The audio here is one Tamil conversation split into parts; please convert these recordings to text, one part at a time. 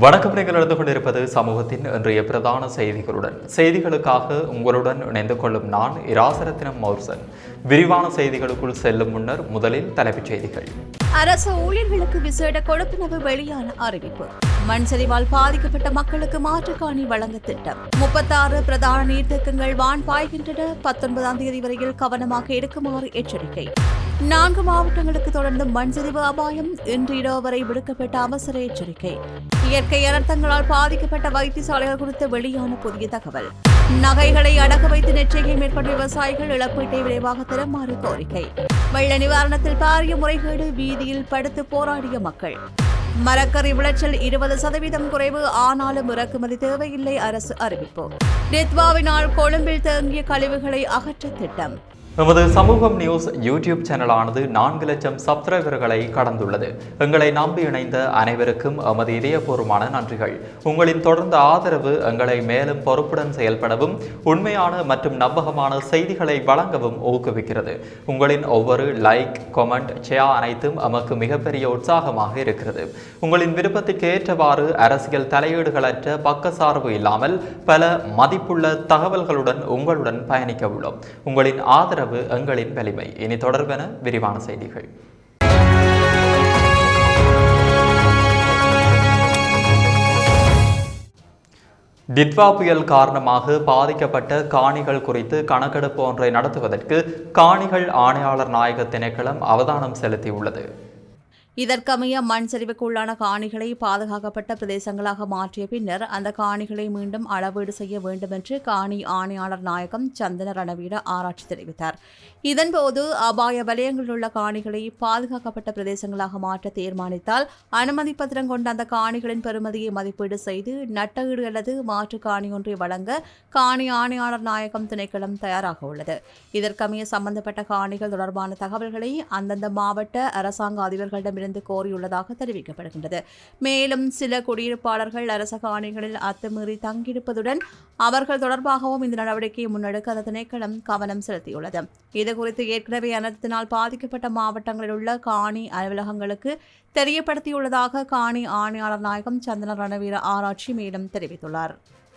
வணக்கம் நீங்கள் நடந்து கொண்டிருப்பது சமூகத்தின் இன்றைய பிரதான செய்திகளுடன். செய்திகளுக்காக உங்களுடன் இணைந்து கொள்ளும் நான் இராசரத்தினம் மௌர்சன். விரிவான செய்திகளுக்குள் செல்லும் முன்னர் முதலில் தலைப்புச் செய்திகள். அரசு ஊழியர்களுக்கு விசேட கொடுப்பனவு வெளியான அறிவிப்பு. மண் சரிவால் பாதிக்கப்பட்ட மக்களுக்கு மாற்றுக்காணி வழங்க திட்டம். முப்பத்தாறு பிரதான நீர்த்தேக்கங்கள் வான் பாய்கின்றன. பத்தொன்பதாம் தேதி வரையில் கவனமாக எடுக்குமாறு எச்சரிக்கை. நான்கு மாவட்டங்களுக்கு தொடர்ந்து மண் சரிவு அபாயம் இன்று இரவு வரை விடுக்கப்பட்ட அவசர எச்சரிக்கை. இயற்கை அனர்த்தங்களால் பாதிக்கப்பட்ட வைத்தியசாலைகள் குறித்து வெளியான புதிய தகவல். நகைகளை அடக்க வைத்து நெற்றிகை மேற்கொண்ட விவசாயிகள் இழப்பீட்டை விரைவாக தருமாறு கோரிக்கை. வெள்ள நிவாரணத்தில் பாரிய முறைகேடு வீதியில் படுத்து போராடிய மக்கள். மரக்கறி விளைச்சல் இருபது சதவீதம் குறைவு ஆனாலும் இறக்குமதி தேவையில்லை அரசு அறிவிப்பு. டெத்வாவினால் கொழும்பில் தேங்கிய கழிவுகளை அகற்ற திட்டம். நமது சமூகம் நியூஸ் யூடியூப் சேனலானது நான்கு லட்சம் சப்ஸ்கிரைபர்களை கடந்துள்ளது. எங்களை நம்பி இணைந்த அனைவருக்கும் எமது இதயபூர்வமான நன்றிகள். உங்களின் தொடர்ந்த ஆதரவு எங்களை மேலும் பொறுப்புடன் செயல்படவும் உண்மையான மற்றும் நம்பகமான செய்திகளை வழங்கவும் ஊக்குவிக்கிறது. உங்களின் ஒவ்வொரு லைக் கொமெண்ட் ஷேர் அனைத்தும் எமக்கு மிகப்பெரிய உற்சாகமாக இருக்கிறது. உங்களின் விருப்பத்திற்கு ஏற்றவாறு அரசியல் தலையீடுகளற்ற பக்கசார்பு இல்லாமல் பல மதிப்புள்ள தகவல்களுடன் உங்களுடன் பயணிக்க உள்ளோம். உங்களின் ஆதரவு எங்களின் வலிமை இனி தொடர்பென விரிவான செய்திகள். டிட்வா புயல் காரணமாக பாதிக்கப்பட்ட காணிகள் குறித்து கணக்கெடுப்பு ஒன்றை நடத்துவதற்கு காணிகள் ஆணையாளர் நாயக திணைக்களம் அவதானம் செலுத்தியுள்ளது. இதற்கமைய மண் சரிவுக்குள்ளான காணிகளை பாதுகாக்கப்பட்ட பிரதேசங்களாக மாற்றிய பின்னர் அந்த காணிகளை மீண்டும் அளவீடு செய்ய வேண்டும் என்று காணி ஆணையாளர் நாயகம் சந்தன ரணவீர ஆராய்ச்சி தெரிவித்தார். இதன்போது அபாய வலயங்களில் உள்ள காணிகளை பாதுகாக்கப்பட்ட பிரதேசங்களாக மாற்ற தீர்மானித்தால் அனுமதி பத்திரம் கொண்ட அந்த காணிகளின் பெறுமதியை மதிப்பீடு செய்து நட்டஈடு அல்லது மாற்று காணி ஒன்றை வழங்க காணி ஆணையாளர் நாயகம் திணைக்களம் தயாராக உள்ளது. இதற்கமைய சம்பந்தப்பட்ட காணிகள் தொடர்பான தகவல்களை அந்தந்த மாவட்ட அரசாங்க அதிபர்களிடம் இருந்து கோரியுள்ளதாக தெரிவிக்கப்படுகின்றது. மேலும் சில குடியிருப்பாளர்கள் அரச காணிகளில் அத்துமீறி தங்கியிருப்பதுடன் அவர்கள் தொடர்பாகவும் இந்த நடவடிக்கையை முன்னெடுக்க அந்த திணைக்களம் கவனம் செலுத்தியுள்ளது. இதுகுறித்து ஏற்கனவே அனர்த்தத்தினால் பாதிக்கப்பட்ட மாவட்டங்களில் உள்ள காணி அலுவலகங்களுக்கு தெரியப்படுத்தியுள்ளதாக காணி ஆணையாளர் நாயகம் சந்தன ரணவீர ஆராய்ச்சி மேலும் தெரிவித்துள்ளார்.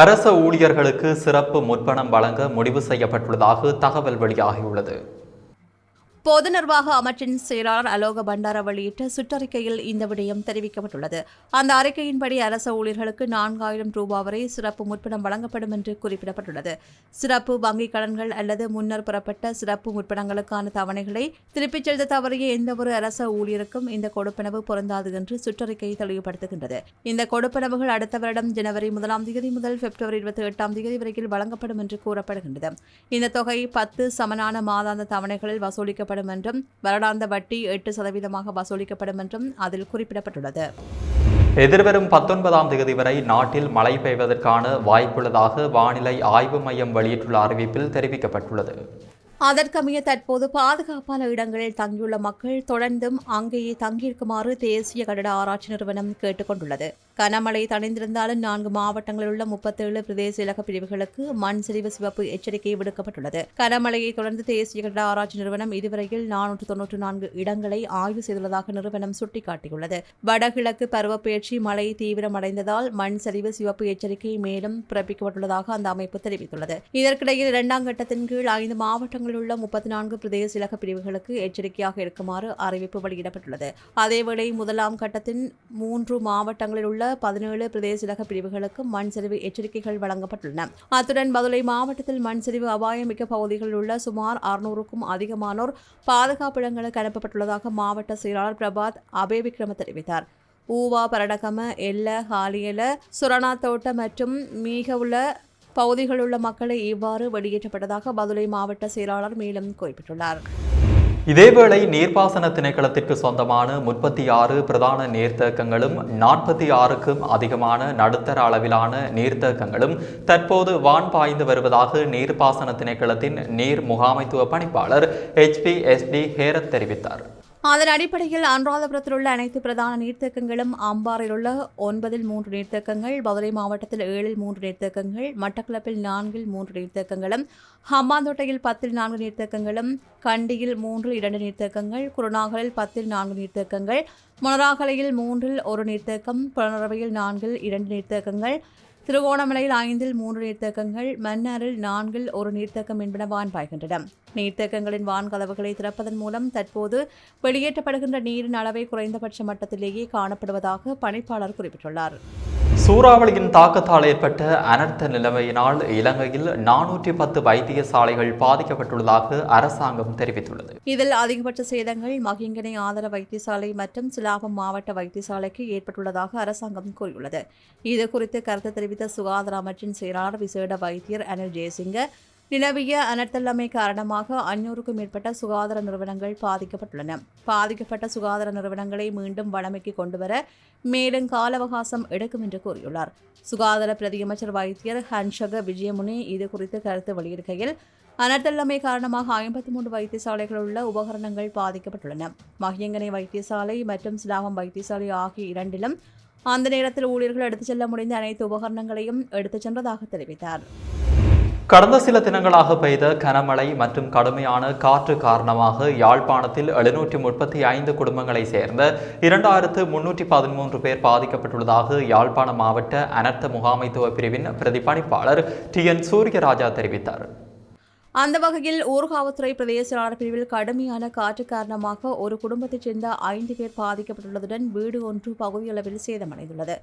அரச ஊழியர்களுக்கு சிறப்பு முற்பணம் வழங்க முடிவு செய்யப்பட்டுள்ளதாக தகவல் வெளியாகியுள்ளது. பொது நிர்வாக அமைச்சின் செயலாளர் அலோக பண்டார வெளியிட்ட சுற்றறிக்கையில் இந்த விடயம் தெரிவிக்கப்பட்டுள்ளது. அந்த அறிக்கையின்படி அரச ஊழியர்களுக்கு நான்காயிரம் ரூபாய் வரை சிறப்பு முற்பணம் வழங்கப்படும் என்று குறிப்பிடப்பட்டுள்ளது. சிறப்பு வங்கிக் கடன்கள் அல்லது முன்னர் பெறப்பட்ட சிறப்பு முற்பணங்களுக்கான தவணைகளை திருப்பிச் செலுத்த தவறிய எந்தவொரு அரச ஊழியருக்கும் இந்த கொடுப்பனவு பொருந்தாது என்று சுற்றறிக்கை தெளிவுபடுத்துகின்றது. இந்த கொடுப்பனவுகள் அடுத்த வருடம் ஜனவரி முதலாம் தேதி முதல் பிப்ரவரி இருபத்தி எட்டாம் தேதி வரையில் வழங்கப்படும் என்று கூறப்படுகின்றது. இந்த தொகை பத்து சமனான மாதாந்த தவணைகளில் வசூலிக்கப்படும் என்றும் வருடாந்த வட்டி எட்டு சதவீதமாக வசூலிக்கப்படும் என்றும் அதில் குறிப்பிடப்பட்டுள்ளது. எதிர்வரும் பத்தொன்பதாம் தேதி வரை நாட்டில் மழை பெய்வதற்கான வாய்ப்புள்ளதாக வானிலை ஆய்வு மையம் வெளியிட்டுள்ள அறிவிப்பில் தெரிவிக்கப்பட்டுள்ளது. அதற்கமைய தற்போது பாதுகாப்பான இடங்களில் தங்கியுள்ள மக்கள் தொடர்ந்தும் அங்கேயே தங்கியிருக்குமாறு தேசிய கட்டட ஆராய்ச்சி நிறுவனம் கேட்டுக்கொண்டுள்ளது. கனமழை தணிந்திருந்தாலும் நான்கு மாவட்டங்களில் உள்ள முப்பத்தேழு பிரதேச இலக்க பிரிவுகளுக்கு மண் சரிவு சிவப்பு எச்சரிக்கை விடுக்கப்பட்டுள்ளது. கனமழையை தொடர்ந்து தேசிய கட ஆராய்ச்சி நிறுவனம் இதுவரையில் நானூற்று தொன்னூற்று நான்கு இடங்களை ஆய்வு செய்துள்ளதாக நிறுவனம் சுட்டிக்காட்டியுள்ளது. வடகிழக்கு பருவப்பெயர்ச்சி மழை தீவிரமடைந்ததால் மண் சரிவு சிவப்பு எச்சரிக்கை மேலும் பிறப்பிக்கப்பட்டுள்ளதாக அந்த அமைப்பு தெரிவித்துள்ளது. இதற்கிடையில் இரண்டாம் கட்டத்தின் கீழ் ஐந்து மாவட்டங்களில் உள்ள முப்பத்தி நான்கு பிரதேச இலக்க பிரிவுகளுக்கு எச்சரிக்கையாக இருக்குமாறு அறிவிப்பு வெளியிடப்பட்டுள்ளது. அதேவேளை முதலாம் கட்டத்தின் மூன்று மாவட்டங்களில் உள்ள பதினேழு பிரதேச இலக பிரிவுகளுக்கு மண் சரிவு எச்சரிக்கைகள் வழங்கப்பட்டுள்ளன. அத்துடன் மதுரை மாவட்டத்தில் மண் சரிவு அபாயமிக்க பகுதிகளில் உள்ள சுமார் அறுநூறுக்கும் அதிகமானோர் பாதுகாப்பு இடங்களுக்கு அனுப்பப்பட்டுள்ளதாக மாவட்ட செயலாளர் பிரபாத் அபே விக்ரம தெரிவித்தார். ஊவா பரடகம எல்ல ஹாலியல சுரணா தோட்டம் மற்றும் மீக உள்ள பகுதிகளில் உள்ள மக்களை இவ்வாறு வெளியேற்றப்பட்டதாக மதுரை மாவட்ட செயலாளர் மேலும் குறிப்பிட்டுள்ளார். இதேவேளை நீர்ப்பாசன திணைக்களத்திற்கு சொந்தமான முப்பத்தி ஆறு பிரதான நீர்த்தேக்கங்களும் நாற்பத்தி ஆறுக்கும் அதிகமான நடுத்தர அளவிலான நீர்த்தேக்கங்களும் தற்போது வான் பாய்ந்து வருவதாக நீர்ப்பாசன திணைக்களத்தின் நீர் முகாமைத்துவ பணிப்பாளர் எச்பிஎஸ்டி ஹேரத் தெரிவித்தார். அதன் அடிப்படையில் அனுராதபுரத்தில் உள்ள அனைத்து பிரதான நீர்த்தேக்கங்களும் அம்பாரில் உள்ள ஒன்பதில் மூன்று நீர்த்தேக்கங்கள் மதுரை மாவட்டத்தில் ஏழில் மூன்று நீர்த்தேக்கங்கள் மட்டக்களப்பில் நான்கில் மூன்று நீர்த்தேக்கங்களும் ஹம்பாந்தோட்டையில் பத்தில் நான்கு நீர்த்தேக்கங்களும் கண்டியில் மூன்றில் இரண்டு நீர்த்தேக்கங்கள் குருநாகலில் பத்தில் நான்கு நீர்த்தேக்கங்கள் மொனராகலையில் மூன்றில் ஒரு நீர்த்தேக்கம் புலனரவையில் நான்கில் இரண்டு நீர்த்தேக்கங்கள் திருகோணமலையில் ஐந்தில் மூன்று நீர்த்தேக்கங்கள் மன்னாரில் நான்கில் ஒரு நீர்த்தேக்கம் என்பன வான் பாய்கின்றன நீர்த்தேக்கங்களின் வான் கதவுகளை திறப்பதன் மூலம் தற்போது வெளியேற்றப்படுகின்ற நீரின் அளவை குறைந்தபட்ச மட்டத்திலேயே காணப்படுவதாக பணிப்பாளர் குறிப்பிட்டுள்ளார். சூறாவளியின் தாக்கத்தால் ஏற்பட்ட அனர்த்த நிலைமையினால் இலங்கையில் நானூற்றி பத்து வைத்தியசாலைகள் பாதிக்கப்பட்டுள்ளதாக அரசாங்கம் தெரிவித்துள்ளது. இதில் அதிகபட்ச சேதங்கள் மகிங்கனை ஆதர வைத்தியசாலை மற்றும் சிலாபம் மாவட்ட வைத்தியசாலைக்கு ஏற்பட்டுள்ளதாக அரசாங்கம் கூறியுள்ளது. இது குறித்து கருத்து தெரிவித்த சுகாதார அமைச்சின் செயலாளர் விசேட வைத்தியர் அனில் ஜெயசிங்க. நிலவிய அனர்த்தல்லமை காரணமாக அஞ்சூறுக்கும் மேற்பட்ட சுகாதார நிறுவனங்கள் பாதிக்கப்பட்டுள்ளன. பாதிக்கப்பட்ட சுகாதார நிறுவனங்களை மீண்டும் வளமைக்கு கொண்டுவர மேலும் கால அவகாசம் எடுக்கும் என்று கூறியுள்ளார். சுகாதார பிரதியமைச்சர் வைத்தியர் ஹன்ஷக விஜயமுனி இது குறித்து கருத்து வெளியிடுகையில் அனர்த்தல்லமை காரணமாக ஐம்பத்தி மூன்று வைத்தியசாலைகள் உள்ள உபகரணங்கள் பாதிக்கப்பட்டுள்ளன. மகியங்கனை வைத்தியசாலை மற்றும் சிலாபம் வைத்தியசாலை ஆகிய இரண்டிலும் அந்த நேரத்தில் ஊழியர்கள் எடுத்துச் செல்ல முடிந்த அனைத்து உபகரணங்களையும் எடுத்துச் சென்றதாக தெரிவித்தார். கடந்த சில தினங்களாக பெய்த கனமழை மற்றும் கடுமையான காற்று காரணமாக யாழ்ப்பாணத்தில் எழுநூற்றி முப்பத்தி ஐந்து குடும்பங்களைச் சேர்ந்த இரண்டாயிரத்து முன்னூற்றி பதிமூன்று பேர் பாதிக்கப்பட்டுள்ளதாக யாழ்ப்பாண மாவட்ட அனர்த்த முகாமைத்துவ பிரிவின் பிரதிபலிப்பாளர் டி என் சூரியராஜா தெரிவித்தார். அந்த வகையில் ஊர்காவத்துறை பிரதேச செயலாளர் பிரிவில் கடுமையான காற்று காரணமாக ஒரு குடும்பத்தைச் சேர்ந்த ஐந்து பேர் பாதிக்கப்பட்டுள்ளதுடன் வீடு ஒன்று பகுதியளவில் சேதமடைந்துள்ளது.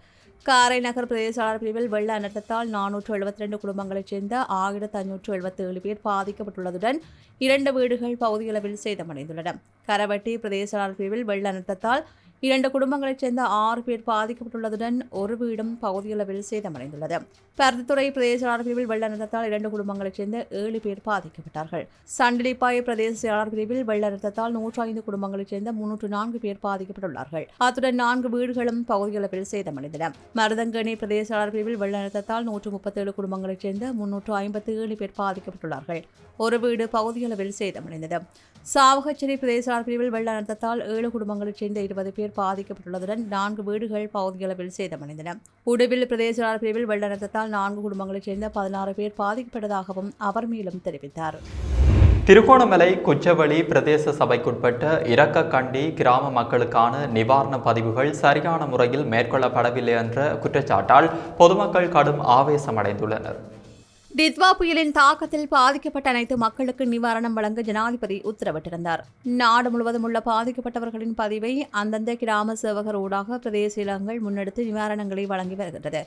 காரை நகர் பிரதேச செயலாளர் பிரிவில் வெள்ள அனர்த்தத்தால் நானூற்று எழுபத்தி ரெண்டு குடும்பங்களைச் சேர்ந்த ஆயிரத்து ஐநூற்று எழுபத்தி ஏழு பேர் பாதிக்கப்பட்டுள்ளதுடன் இரண்டு வீடுகள் பகுதியளவில் சேதமடைந்துள்ளன. கரவட்டி பிரதேச செயலாளர் பிரிவில் வெள்ள அனர்த்தத்தால் இரண்டு குடும்பங்களைச் சேர்ந்த ஆறு பேர் பாதிக்கப்பட்டுள்ளதுடன் ஒரு வீடும் பகுதியளவில் சேதமடைந்துள்ளது. பருத்தித்துறை பிரதேச செயலாளர் பிரிவில் வெள்ள நிறுத்தத்தால் இரண்டு குடும்பங்களைச் சேர்ந்த ஏழு பேர் பாதிக்கப்பட்டார்கள். சண்டிலிப்பாய் பிரதேச செயலாளர் பிரிவில் வெள்ள நிறுத்தத்தால் நூற்றி ஐந்து குடும்பங்களைச் சேர்ந்த முன்னூற்று நான்கு பேர் பாதிக்கப்பட்டுள்ளார்கள். அத்துடன் நான்கு வீடுகளும் பகுதியளவில் சேதமடைந்தன. மருதங்கணி பிரதேச செயலாளர் பிரிவில் வெள்ள நிறுத்தத்தால் நூற்று முப்பத்தேழு குடும்பங்களைச் சேர்ந்த முன்னூற்று ஐம்பத்தி ஏழு பேர் பாதிக்கப்பட்டுள்ளார்கள். ஒரு வீடு பகுதியளவில் சேதமடைந்தது. சாவகச்சேரி பிரதேச செயலாளர் பிரிவில் வெள்ள நிறுத்தத்தால் ஏழு குடும்பங்களைச் சேர்ந்த இருபது பேர் பாதிக்கப்பட்டுள்ளதுடன் நான்கு வீடுகள் பகுதியளவில் சேதமடைந்தன. உடுவில் பிரதேச பிரிவில் வெள்ள நான்கு குடும்பங்களைச் சேர்ந்த பதினாறு பேர் பாதிக்கப்பட்டதாகவும் அவர் மேலும் தெரிவித்தார். திருகோணமலை குச்சவெளி பிரதேச சபைக்குட்பட்ட இரக்கக்கண்டி கிராம மக்களுக்கான நிவாரண பதிவுகள் சரியான முறையில் மேற்கொள்ளப்படவில்லை என்ற குற்றச்சாட்டால் பொதுமக்கள் கடும் ஆவேசமடைந்துள்ளனர். டித்வா புயலின் தாக்கத்தில் பாதிக்கப்பட்ட அனைத்து மக்களுக்கு நிவாரணம் வழங்க ஜனாதிபதி உத்தரவிட்டிருந்தார். நாடு முழுவதும் உள்ள பாதிக்கப்பட்டவர்களின் பதிவை அந்தந்த கிராம சேவகர் ஊடாக பிரதேச இலங்கள் முன்னெடுத்து நிவாரணங்களை வழங்கி வருகின்றது.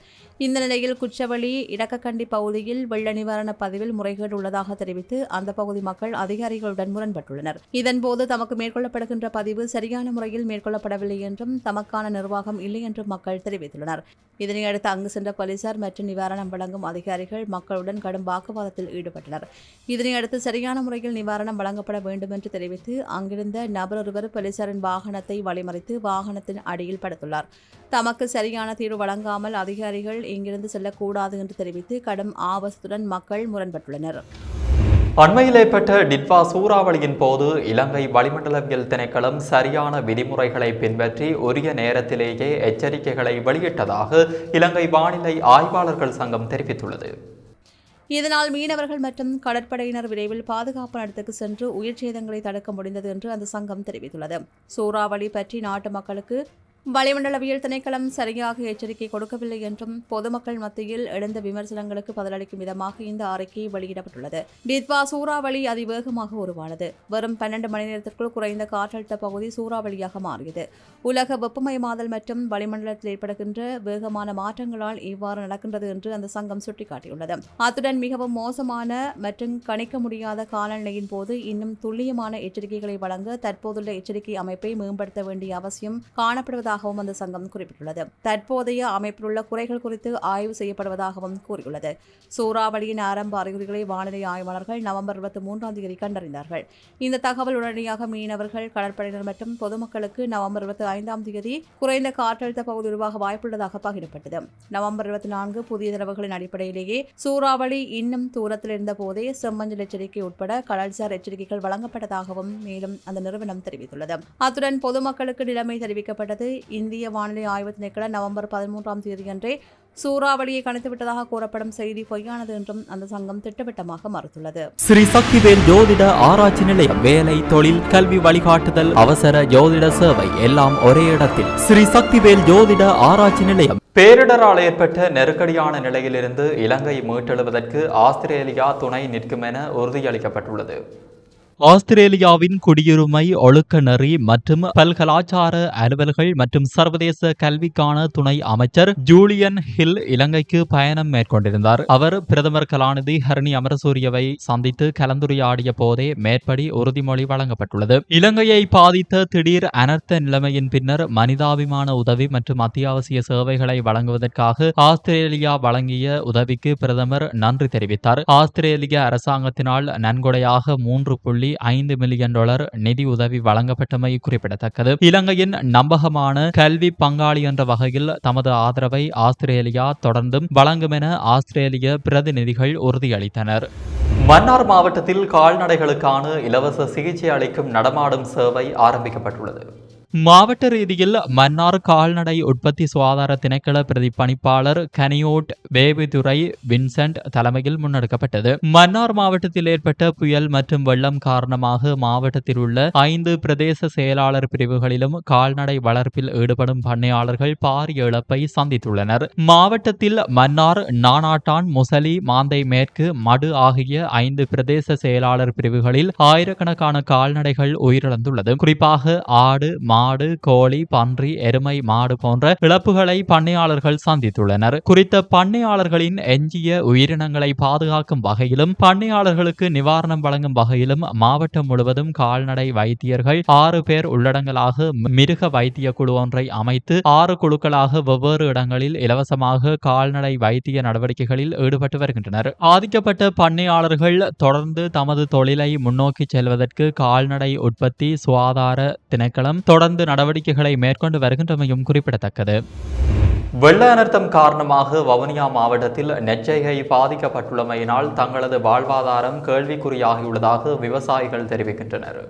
இந்த நிலையில் குச்சவெளி இடக்கக்கண்டி பகுதியில் வெள்ள நிவாரண பதிவில் முறைகேடு உள்ளதாக தெரிவித்து அந்த பகுதி மக்கள் அதிகாரிகளுடன் முரண்பட்டுள்ளனர். இதன்போது தமக்கு மேற்கொள்ளப்படுகின்ற பதிவு சரியான முறையில் மேற்கொள்ளப்படவில்லை என்றும் தமக்கான நிர்வாகம் இல்லை என்றும் மக்கள் தெரிவித்துள்ளனர். இதனையடுத்து அங்கு சென்ற போலீசார் மற்றும் நிவாரணம் வழங்கும் அதிகாரிகள் மக்களுடன் கடும் வாக்குவாதத்தில் ஈடுபட்டனர். இதனையடுத்து சரியான முறையில் நிவாரணம் வழங்கப்பட வேண்டும் என்று தெரிவித்து அங்கிருந்த நபர் ஒருவர் போலீசாரின் வாகனத்தை வழிமறித்து வாகனத்தின் அடியில் படுத்துள்ளார். தமக்கு சரியான தீர்வு வழங்காமல் அதிகாரிகள் இங்கிருந்து செல்லக்கூடாது என்று தெரிவித்து கடும் ஆபத்துடன் மக்கள் முரண்பட்டுள்ளனர். அண்மையில் ஏற்பட்ட டிட்வா சூறாவளியின் போது இலங்கை வளிமண்டலவியல் திணைக்களம் சரியான விதிமுறைகளை பின்பற்றி உரிய நேரத்திலேயே எச்சரிக்கைகளை வெளியிட்டதாக இலங்கை வானிலை ஆய்வாளர்கள் சங்கம் தெரிவித்துள்ளது. இதனால் மீனவர்கள் மற்றும் கடற்படையினர் விரைவில் பாதுகாப்பு நடத்துக்கு சென்று உயிர் சேதங்களை தடுக்க முடிந்தது என்று அந்த சங்கம் தெரிவித்துள்ளது. சூறாவளி பற்றி நாட்டு மக்களுக்கு வளிமண்டலவியல் திணைக்களம் சரியாக எச்சரிக்கை கொடுக்கவில்லை என்றும் பொதுமக்கள் மத்தியில் எழுந்த விமர்சனங்களுக்கு பதிலளிக்கும் விதமாக இந்த அறிக்கை வெளியிடப்பட்டுள்ளது. டித்வா சூறாவளி அதிவேகமாக உருவானது. வரும் பன்னெண்டு மணி நேரத்திற்குள் குறைந்த காற்றழுத்த பகுதி சூறாவளியாக மாறியது. உலக வெப்பமயமாதல் மற்றும் வளிமண்டலத்தில் ஏற்படுகின்ற வேகமான மாற்றங்களால் இவ்வாறு நடக்கின்றது என்று அந்த சங்கம் சுட்டிக்காட்டியுள்ளது. அத்துடன் மிகவும் மோசமான மற்றும் கணிக்க முடியாத காலநிலையின் போது இன்னும் துல்லியமான எச்சரிக்கைகளை வழங்க தற்போதுள்ள எச்சரிக்கை அமைப்பை மேம்படுத்த வேண்டிய அவசியம் காணப்படுவதாக வருவதாகவும் அந்த சங்கம் குறிப்பிட்டுள்ளது. தற்போதைய அமைப்பில் உள்ள குறைகள் குறித்து ஆய்வு செய்யப்படுவதாகவும் கூறியுள்ளது. சூறாவளியின் ஆரம்ப அறிகுறிகளை வானிலை ஆய்வாளர்கள் நவம்பர் இருபத்தி மூன்றாம் தேதி கண்டறிந்தார்கள். இந்த தகவல் உடனடியாக மீனவர்கள் கடற்படையினர் மற்றும் பொதுமக்களுக்கு நவம்பர் இருபத்தி ஐந்தாம் தேதி குறைந்த காற்றழுத்த பகுதி உருவாக வாய்ப்புள்ளதாக பகிரப்பட்டது. நவம்பர் இருபத்தி நான்கு புதிய தரவுகளின் அடிப்படையிலேயே சூறாவளி இன்னும் தூரத்தில் இருந்த போதே செம்மஞ்சள் எச்சரிக்கை உட்பட கடல்சார் எச்சரிக்கைகள் வழங்கப்பட்டதாகவும் மேலும் அந்த நிறுவனம் தெரிவித்துள்ளது. அத்துடன் பொதுமக்களுக்கு நிலைமை தெரிவிக்கப்பட்டது. இந்திய வானிலை ஆய்வு திணைக்கள நவம்பர் பதிமூன்றாம் தேதியன்றே சூறாவளியை கணித்துவிட்டதாக கூறப்படும் செய்தி பொய்யானது என்றும் அந்த சங்கம் திட்டவட்டமாக மறுத்துள்ளது. ஸ்ரீ சக்திவேல் ஜோதிட ஆராய்ச்சி நிலையம் வேலை தொழில் கல்வி வழிகாட்டுதல் அவசர ஜோதிட சேவை எல்லாம் ஒரே இடத்தில். ஸ்ரீ சக்திவேல் ஜோதிட ஆராய்ச்சி நிலையம். பேரிடரால் ஏற்பட்ட நெருக்கடியான நிலையிலிருந்து இலங்கை மீட்டெழுவதற்கு ஆஸ்திரேலியா துணை நிற்கும் என உறுதியளிக்கப்பட்டுள்ளது. ஆஸ்திரேலியாவின் குடியுரிமை ஒழுக்க நெறி மற்றும் பல்கலாச்சார அலுவல்கள் மற்றும் சர்வதேச கல்விக்கான துணை அமைச்சர் ஜூலியன் ஹில் இலங்கைக்கு பயணம் மேற்கொண்டிருந்தார். அவர் பிரதமர் கலாநிதி ஹரணி அமரசூரியவை சந்தித்து கலந்துரையாடிய போதே மேற்படி உறுதிமொழி வழங்கப்பட்டுள்ளது. இலங்கையை பாதித்த திடீர் அனர்த்த நிலைமையின் பின்னர் மனிதாபிமான உதவி மற்றும் அத்தியாவசிய சேவைகளை வழங்குவதற்காக ஆஸ்திரேலியா வழங்கிய உதவிக்கு பிரதமர் நன்றி தெரிவித்தார். ஆஸ்திரேலிய அரசாங்கத்தினால் நன்கொடையாக மூன்று புள்ளி ஐந்து மில்லியன் டாலர் நிதி உதவி வழங்கப்பட்டமை குறிப்பிடத்தக்கது. இலங்கையின் நம்பகமான கல்வி பங்காளி என்ற வகையில் தமது ஆதரவை ஆஸ்திரேலியா தொடர்ந்தும் வழங்கும் என ஆஸ்திரேலிய பிரதிநிதிகள் உறுதியளித்தனர். மன்னார் மாவட்டத்தில் கால்நடைகளுக்கான இலவச சிகிச்சை அளிக்கும் நடமாடும் சேவை ஆரம்பிக்கப்பட்டுள்ளது. மாவட்ட ரீதியில் மன்னார் கால்நடை உற்பத்தி சுகாதார திணைக்கள பிரதிப்பணிப்பாளர் கனியோட் வேவிதுரை வின்சென்ட் தலைமையில் முன்னெடுக்கப்பட்டது. மன்னார் மாவட்டத்தில் ஏற்பட்ட புயல் மற்றும் வெள்ளம் காரணமாக மாவட்டத்தில் உள்ள ஐந்து பிரதேச செயலாளர் பிரிவுகளிலும் கால்நடை வளர்ப்பில் ஈடுபடும் பண்ணையாளர்கள் பாரிய இழப்பை சந்தித்துள்ளனர். மாவட்டத்தில் மன்னார் நானாட்டான் முசலி மாந்தை மேற்கு மடு ஆகிய ஐந்து பிரதேச செயலாளர் பிரிவுகளில் ஆயிரக்கணக்கான கால்நடைகள் உயிரிழந்துள்ளது. குறிப்பாக ஆடு மா ஆடு கோழி பன்றி எருமை மாடு போன்ற இழப்புகளை பண்ணையாளர்கள் சந்தித்துள்ளனர். குறித்த பண்ணையாளர்களின் எஞ்சிய உயிரினங்களை பாதுகாக்கும் வகையிலும் பண்ணையாளர்களுக்கு நிவாரணம் வழங்கும் வகையிலும் மாவட்டம் முழுவதும் கால்நடை வைத்தியர்கள் ஆறு பேர் உள்ளடங்கலாக மிருக வைத்திய குழு ஒன்றை அமைத்து ஆறு குழுக்களாக வெவ்வேறு இடங்களில் இலவசமாக கால்நடை வைத்திய நடவடிக்கைகளில் ஈடுபட்டு வருகின்றனர். ஆதிக்கப்பட்ட பண்ணையாளர்கள் தொடர்ந்து தமது தொழிலை முன்னோக்கி செல்வதற்கு கால்நடை உற்பத்தி சுகாதார திணைக்களம் தொடர்ந்து நடவடிக்கைகளை மேற்கொண்டு வருகின்றமையும் குறிப்பிடத்தக்கது. வெள்ள அனர்த்தம் காரணமாக வவுனியா மாவட்டத்தில் நெச்சைகை பாதிக்கப்பட்டுள்ளமையினால் தங்களது வாழ்வாதாரம் கேள்விக்குறியாகியுள்ளதாக விவசாயிகள் தெரிவிக்கின்றனர்.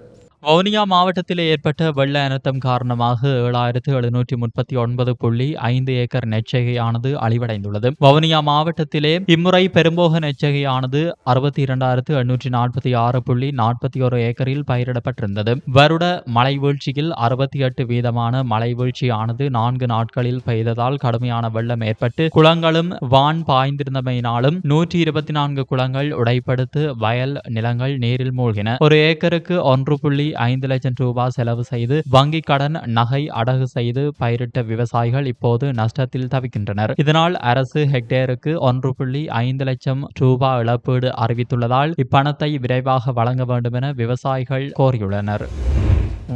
வவுனியா மாவட்டத்தில் ஏற்பட்ட வெள்ள அனர்த்தம் காரணமாக ஏழாயிரத்து எழுநூற்றி முப்பத்தி ஒன்பது புள்ளி ஐந்து ஏக்கர் நெச்சகையானது அழிவடைந்துள்ளது. வவுனியா மாவட்டத்திலே இம்முறை பெரும்போக நெச்சகையானது அறுபத்தி இரண்டாயிரத்து எண்ணூற்றி நாற்பத்தி ஆறு புள்ளி நாற்பத்தி ஒரு ஏக்கரில் பயிரிடப்பட்டிருந்தது. வருட மழை வீழ்ச்சியில் அறுபத்தி எட்டு வீதமான மழை வீழ்ச்சியானது நான்கு நாட்களில் பெய்ததால் கடுமையான வெள்ளம் ஏற்பட்டு குளங்களும் வான் பாய்ந்திருந்தமையினாலும் நூற்றி இருபத்தி நான்கு குளங்கள் உடைப்படுத்து வயல் நிலங்கள் நீரில் மூழ்கின. ஒரு ஏக்கருக்கு ஒன்று புள்ளி ஐந்து லட்சம் ரூபாய் செலவு செய்து வங்கி கடன் நகை அடகு செய்து பயிரிட்ட விவசாயிகள் இப்போது நஷ்டத்தில் தவிக்கின்றனர். இதனால் அரசு ஹெக்டேருக்கு ஒன்று புள்ளி ஐந்து லட்சம் ரூபாய் இழப்பீடு அறிவித்துள்ளதால் இப்பணத்தை விரைவாக வழங்க வேண்டும் என விவசாயிகள் கோரியுள்ளனர்.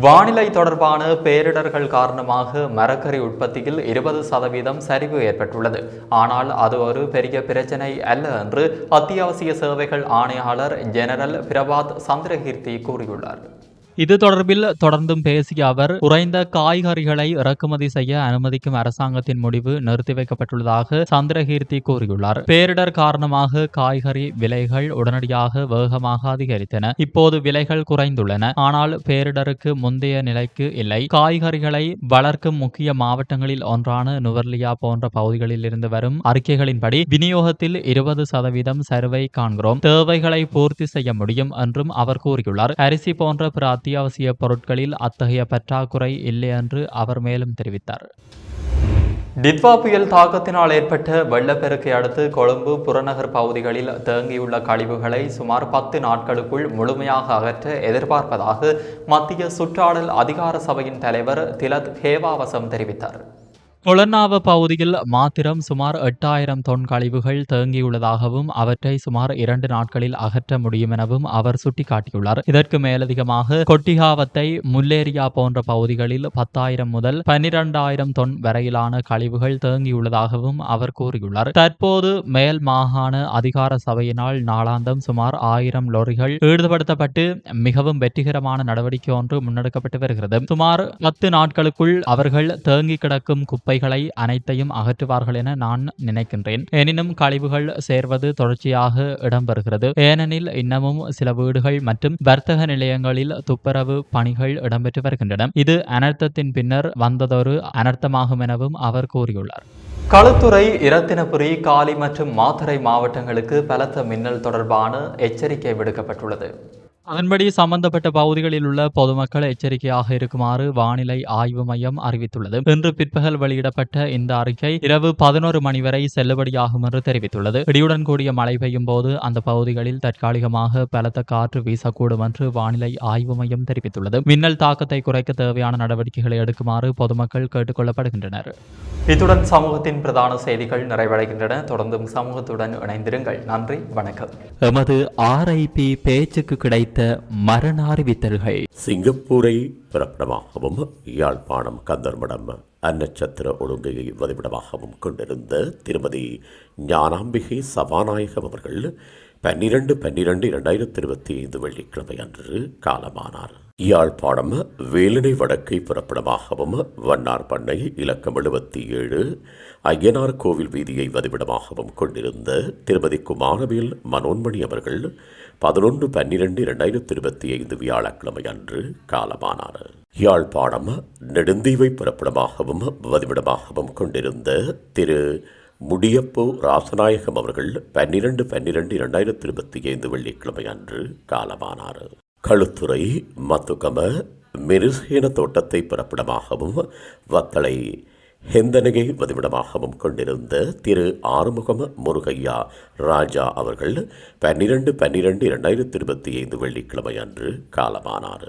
வானிலை தொடர்பான பேரிடர்கள் காரணமாக மரக்கறி உற்பத்தியில் இருபது சதவீதம் சரிவு ஏற்பட்டுள்ளது. ஆனால் அது ஒரு பெரிய பிரச்சனை அல்ல என்று அத்தியாவசிய சேவைகள் ஆணையாளர் ஜெனரல் பிரபாத் சந்திரகீர்த்தி கூறியுள்ளார். இது தொடர்பில் தொடர்ந்தும் பேசிய அவர் குறைந்த காய்கறிகளை இறக்குமதி செய்ய அனுமதிக்கும் அரசாங்கத்தின் முடிவு நிறுத்தி வைக்கப்பட்டுள்ளதாக சந்திரகீர்த்தி கூறியுள்ளார். பேரிடர் காரணமாக காய்கறி விலைகள் உடனடியாக வேகமாக அதிகரித்தன. இப்போது விலைகள் குறைந்துள்ளன. ஆனால் பேரிடருக்கு முந்தைய நிலைக்கு இல்லை. காய்கறிகளை வளர்க்கும் முக்கிய மாவட்டங்களில் ஒன்றான நுவர்லியா போன்ற பகுதிகளில் இருந்து வரும் அறிக்கைகளின்படி விநியோகத்தில் இருபது சதவீதம் சரிவை காண்கிறோம். தேவைகளை பூர்த்தி செய்ய முடியும் என்றும் அவர் கூறியுள்ளார். அரிசி போன்ற பிராத்தி அத்தியாவசிய பொருட்களில் அத்தகைய பற்றாக்குறை இல்லை என்று அவர் மேலும் தெரிவித்தார். டிட்வா புயல் தாக்கத்தினால் ஏற்பட்ட வெள்ளப்பெருக்கை அடுத்து கொழும்பு புறநகர் பகுதிகளில் தேங்கியுள்ள கழிவுகளை சுமார் பத்து நாட்களுக்குள் முழுமையாக அகற்ற எதிர்பார்ப்பதாக மத்திய சுற்றாடல் அதிகார சபையின் தலைவர் திலத் ஹேவாவசம் தெரிவித்தார். கொலன்னாவ பகுதியில் மாத்திரம் சுமார் எட்டாயிரம் தொன் கழிவுகள் தேங்கியுள்ளதாகவும் அவற்றை சுமார் இரண்டு நாட்களில் அகற்ற முடியும் எனவும் அவர் சுட்டிக்காட்டியுள்ளார். இதற்கு மேலதிகமாக கொட்டிகாவத்தை முல்லேரியா போன்ற பகுதிகளில் பத்தாயிரம் முதல் பன்னிரண்டாயிரம் தொன் வரையிலான கழிவுகள் தேங்கியுள்ளதாகவும் அவர் கூறியுள்ளார். தற்போது மேல் மாகாண அதிகார சபையினால் நாளாந்தம் சுமார் ஆயிரம் லொரிகள் ஈடுபடுத்தப்பட்டு மிகவும் வெற்றிகரமான நடவடிக்கை ஒன்று முன்னெடுக்கப்பட்டு வருகிறது. சுமார் பத்து நாட்களுக்குள் அவர்கள் தேங்கி கிடக்கும் குப்பைகளை அனைத்தையும் அகற்றுவார்கள் என நான் நினைக்கின்றேன். எனினும் கழிவுகள் சேர்வது தொடர்ச்சியாக இடம்பெறுகிறது. ஏனெனில் இன்னமும் சில வீடுகள் மற்றும் வர்த்தக நிலையங்களில் துப்புரவு பணிகள் இடம்பெற்று வருகின்றன. இது அனர்த்தத்தின் பின்னர் வந்ததொரு அனர்த்தமாகும் எனவும் அவர் கூறியுள்ளார். களுத்துறை இரத்தினபுரி காலி மற்றும் மாத்தறை மாவட்டங்களுக்கு பலத்த மின்னல் தொடர்பான எச்சரிக்கை விடுக்கப்பட்டுள்ளது. அதன்படி சம்பந்தப்பட்ட பகுதிகளில் உள்ள பொதுமக்கள் எச்சரிக்கையாக இருக்குமாறு வானிலை ஆய்வு மையம் அறிவித்துள்ளது. இன்று பிற்பகல் வெளியிடப்பட்ட இந்த அறிக்கை இரவு பதினோரு மணி வரை செல்லுபடியாகும் என்று தெரிவித்துள்ளது. இடியுடன் கூடிய மழை பெய்யும் போது அந்த பகுதிகளில் தற்காலிகமாக பலத்த காற்று வீசக்கூடும் என்று வானிலை ஆய்வு மையம் தெரிவித்துள்ளது. மின்னல் தாக்கத்தை குறைக்க தேவையான நடவடிக்கைகளை எடுக்குமாறு பொதுமக்கள் கேட்டுக் கொள்ளப்படுகின்றனர் இத்துடன் சமூகத்தின் பிரதான செய்திகள் நிறைவடைகின்றன. தொடர்ந்தும் சமூகத்துடன் இணைந்திருங்கள். நன்றி. வணக்கம். எமது ஆர்ஐபி பேச்சுக்கு கிடைத்த மரண அறிவித்தல்கள் சிங்கப்பூரை பிறப்பிடமாகவும் யாழ்ப்பாணம் கந்தர்மடம் அன்னச்சத்திர ஒழுங்கையை வதிவிடமாகவும் கொண்டிருந்த திருமதி ஞானாம்பிகை சபாநாயகம் அவர்கள் பன்னிரண்டு பன்னிரண்டு இரண்டாயிரத்தி இருபத்தி ஐந்து வெள்ளிக்கிழமை அன்று காலமானார். யாழ்ப்பாணம் வேலினை வடக்கை புறப்படமாகவும் வண்ணார் பண்ணை இலக்கம் எழுபத்தி ஏழு ஐயனார் கோவில் வீதியை வதிவிடமாகவும் கொண்டிருந்த திருமதி குமாரவேல் மனோன்மணி அவர்கள் பதினொன்று பன்னிரெண்டு இரண்டாயிரத்தி இருபத்தி ஐந்து வியாழக்கிழமை அன்று காலமானார். யாழ்ப்பாணம் நெடுந்தீவை புறப்படமாகவும் வதிவிடமாகவும் கொண்டிருந்த திரு முடியப்போ ராசநாயகம் அவர்கள் பன்னிரண்டு பன்னிரண்டு இரண்டாயிரத்தி இருபத்தி ஐந்து வெள்ளிக்கிழமை அன்று காலமானார். களுத்துறை மத்துக்கம மெருசேன தோட்டத்தை பிறப்பிடமாகவும் வத்தளை ஹெந்தனகை வதிவிடமாகவும் கொண்டிருந்த திரு ஆறுமுகம் முருகையா ராஜா அவர்கள் பன்னிரண்டு பன்னிரண்டு இரண்டாயிரத்தி இருபத்தி ஐந்து வெள்ளிக்கிழமை அன்று காலமானார்.